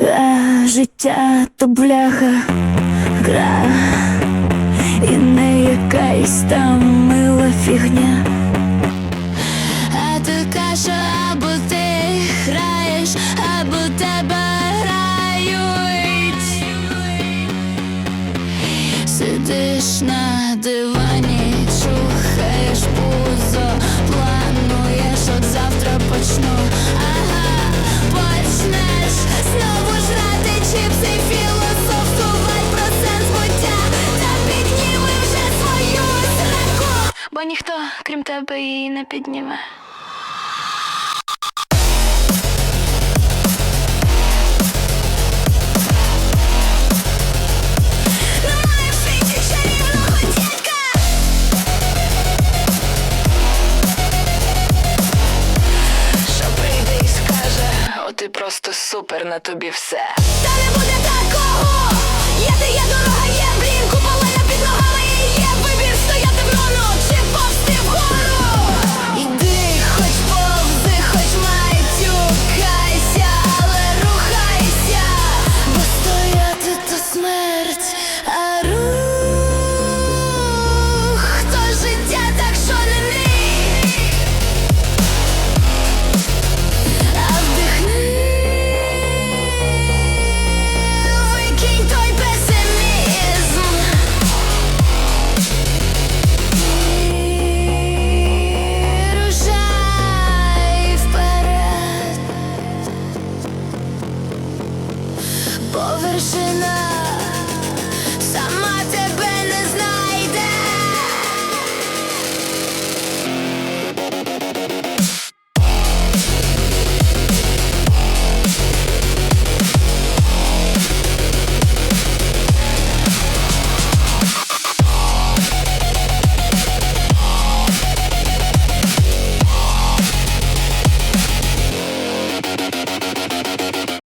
А життя то бляха гра І не якась там мила фігня. А ти кажеш, або ти граєш, або тебе грають. Сидиш на ніхто, крім тебе, її не підніме. Ти просто супер на тобі все. Та не буде такого Є де є по вершинах